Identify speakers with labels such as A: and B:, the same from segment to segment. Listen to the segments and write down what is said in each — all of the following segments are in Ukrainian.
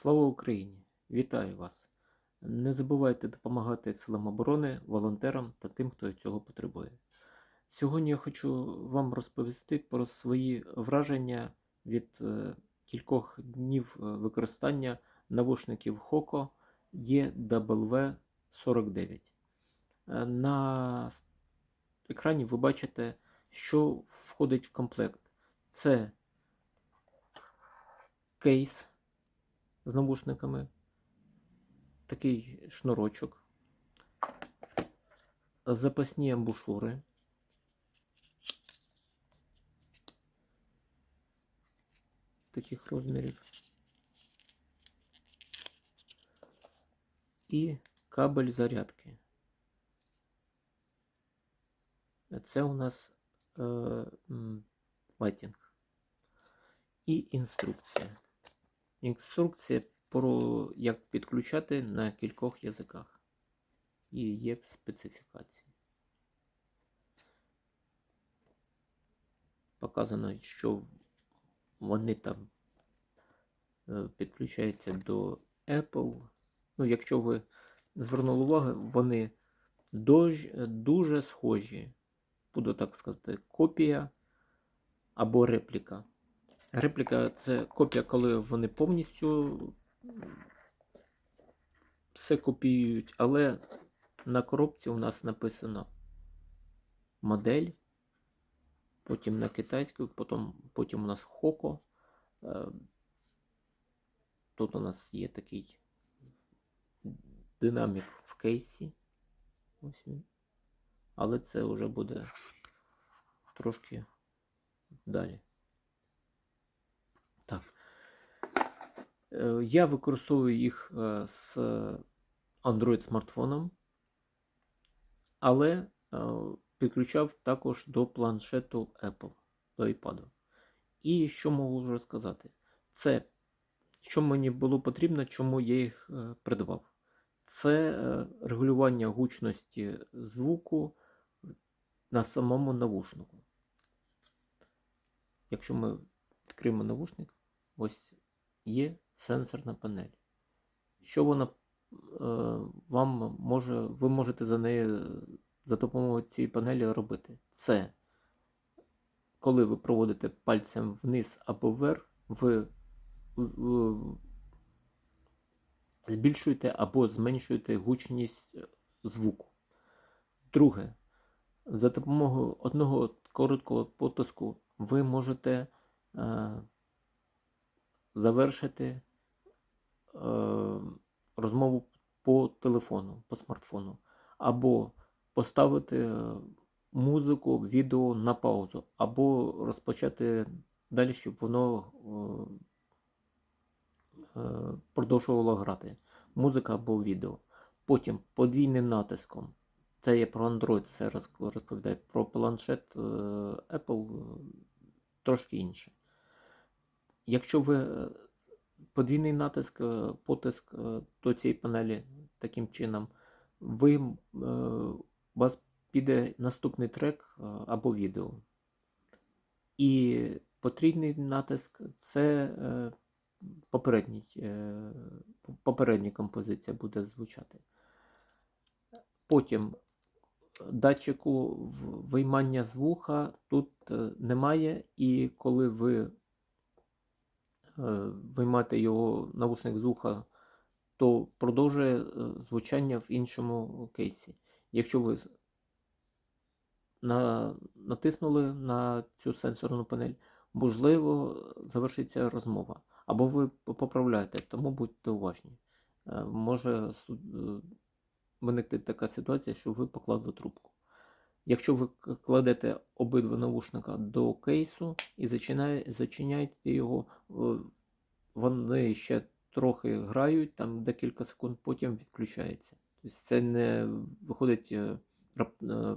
A: Слава Україні! Вітаю вас! Не забувайте допомагати силам оборони, волонтерам та тим, хто цього потребує. Сьогодні я хочу вам розповісти про свої враження від е, кількох днів е, використання навушників Hoco EW49. Е, На екрані ви бачите, що входить в комплект. Це кейс з навушниками, такий шнурочок, запасні амбушури, таких розмірів. І кабель зарядки. Це у нас е, лайтінг. І інструкція. Інструкція про як підключати на кількох язиках. І є специфікації. Показано, що вони там е, підключаються до Apple. Ну, якщо ви звернули увагу, вони дуже схожі. Буду так сказати, копія або репліка. Репліка це копія, коли вони повністю все копіюють, але на коробці у нас написано модель, потім на китайську, потім, потім у нас Хоко. Е, Тут у нас є такий динамік в кейсі. Ось він. Але це вже буде трошки далі. Так. Е, Я використовую їх е, з Android смартфоном, але е, підключав також до планшету Apple, до iPad. І що можу вже сказати? Це, що мені було потрібно, чому я їх придбав. Це регулювання гучності звуку на самому навушнику. Якщо ми відкриємо навушник, ось є сенсорна панель. Що вона е, вам може, ви можете за нею за допомогою цієї панелі робити? Це коли ви проводите пальцем вниз або вверх, ви, збільшуєте або зменшуєте гучність звуку. Друге, за допомогою одного короткого потиску ви можете е, завершити е, розмову по телефону, по смартфону, або поставити е, музику, відео на паузу, або розпочати далі, щоб воно е, продовжувало грати. Музика або відео. Потім подвійним натиском. Це є про Android, це роз- розповідає про планшет Apple трошки інше. Якщо ви е, подвійний натиск, е, потиск е, до цієї панелі таким чином, ви, у вас піде наступний трек або відео. І потрійний натиск це попередній, попередня композиція буде звучати. Потім датчику виймання з вуха тут немає, і коли ви е, виймаєте його навушник з вуха, то продовжує е, звучання в іншому кейсі. Якщо ви на, натиснули на цю сенсорну панель, можливо, завершиться розмова. Або ви поправляєте, тому будьте уважні. Е, Може виникти така ситуація, що ви поклали трубку. Якщо ви кладете обидва навушника до кейсу і зачиняєте його, е, вони ще трохи грають, там декілька секунд, потім відключається. Тобто це не виходить е, е,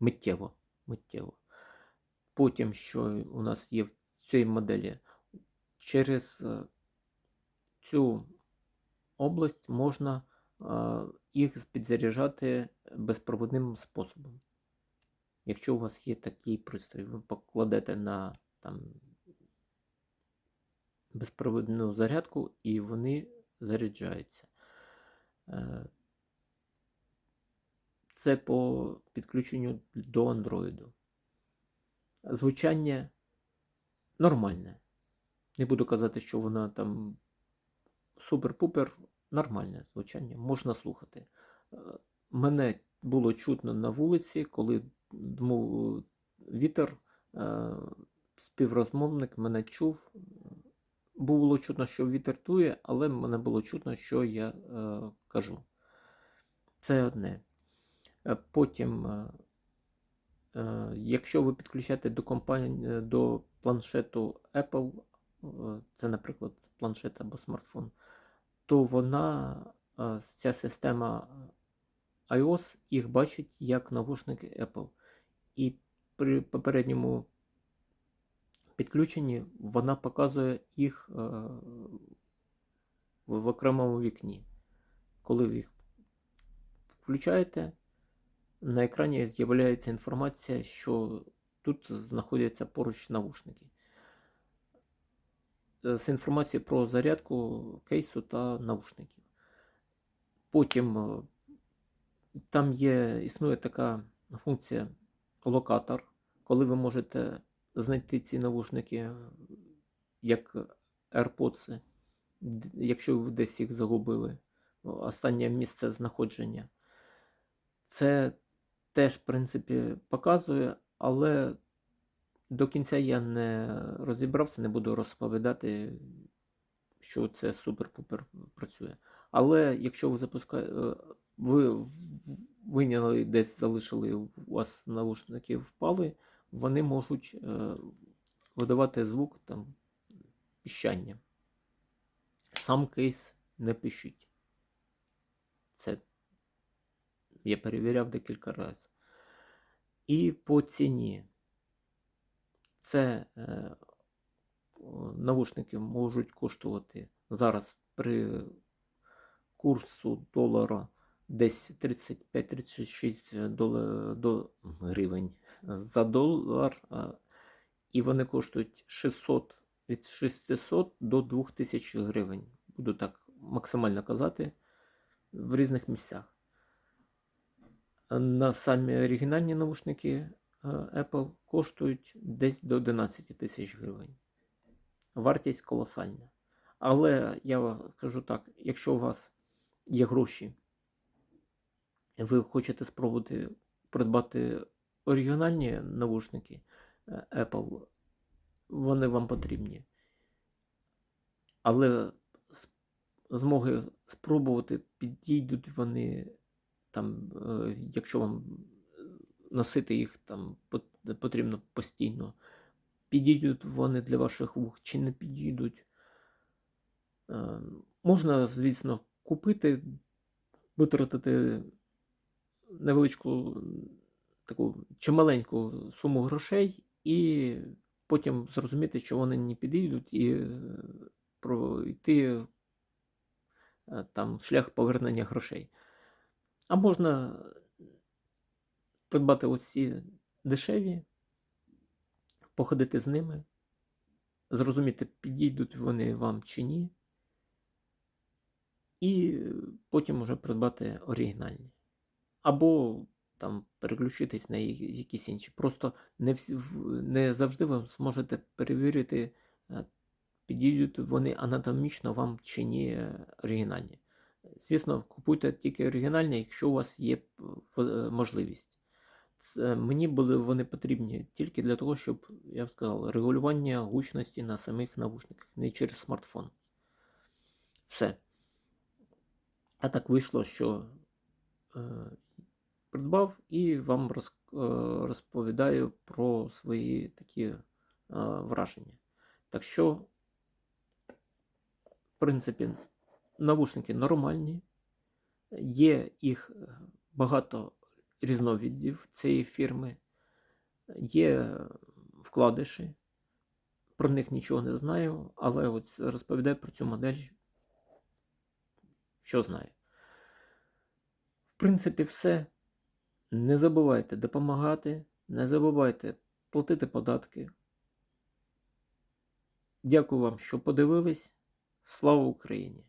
A: миттєво. миттєво. Потім, що у нас є в цій моделі, через цю область можна їх підзаряджати безпроводним способом. Якщо у вас є такий пристрій, ви покладете на там безпровідну зарядку і вони заряджаються. Е, Це по підключенню до Android. Звучання нормальне. Не буду казати, що воно там супер-пупер нормальне звучання, можна слухати. Е, Мене було чутно на вулиці, коли дмув вітер, е, співрозмовник мене чув. Було чутно, що вітер дує, але мене було чутно, що я е, кажу. Це одне. Потім, якщо ви підключаєте до компанії до планшету Apple, це, наприклад, планшет або смартфон, то вона, ця система iOS їх бачить як навушники Apple. І при попередньому підключенні вона показує їх в окремому вікні. Коли ви їх включаєте, на екрані з'являється інформація, що тут знаходяться поруч навушники. Е, З інформацією про зарядку кейсу та навушників. Потім е, там є, існує така функція локатор, коли ви можете знайти ці навушники е, як AirPods, якщо ви десь їх загубили, о, останнє місце знаходження. Це теж, в принципі, показує, але до кінця я не розібрався, не буду розповідати, що це супер-пупер працює. Але якщо ви запускаєте, ви в- вийняли десь залишили, у вас навушники впали, вони можуть е, видавати звук там піщання. Сам кейс не пищить. Це я перевіряв декілька разів. І по ціні. Це е, навушники можуть коштувати зараз при курсу долара десь 35-36 долар, до, гривень за долар. а, І вони коштують 600 від 600 до 2000 гривень. Буду так максимально казати в різних місцях. На самі оригінальні наушники е, Apple коштують десь до 11 тисяч гривень. Вартість колосальна. Але я вам скажу так: якщо у вас є гроші, ви хочете спробувати придбати оригінальні навушники е, Apple, вони вам потрібні. Але змоги спробувати підійдуть вони там, е, якщо вам е, носити їх там потрібно постійно, підійдуть вони для ваших вух чи не підійдуть. Е, Можна, звісно, купити, витратити невеличку таку чималеньку суму грошей і потім зрозуміти, що вони не підійдуть, і е, пройти е, там шлях повернення грошей. А можна придбати оці дешеві, походити з ними, зрозуміти, підійдуть вони вам чи ні, і потім вже придбати оригінальні. Або там переключитись на якісь інші. Просто не, не завжди ви зможете перевірити, е, підійдуть вони анатомічно вам чи ні оригінальні. Звісно, купуйте тільки оригінальні, якщо у вас є е, можливість. Це, мені були вони потрібні тільки для того, щоб, я б сказав, регулювання гучності на самих навушниках, не через смартфон. Все. А так вийшло, що е, придбав і вам роз, е, розповідаю про свої такі е, враження. Так що, в принципі, навушники нормальні, є їх е, багато різновидів цієї фірми, є вкладиші. Про них нічого не знаю, але от розповідаю про цю модель, що знаю. В принципі, все. Не забувайте допомагати, не забувайте платити податки. Дякую вам, що подивились. Слава Україні!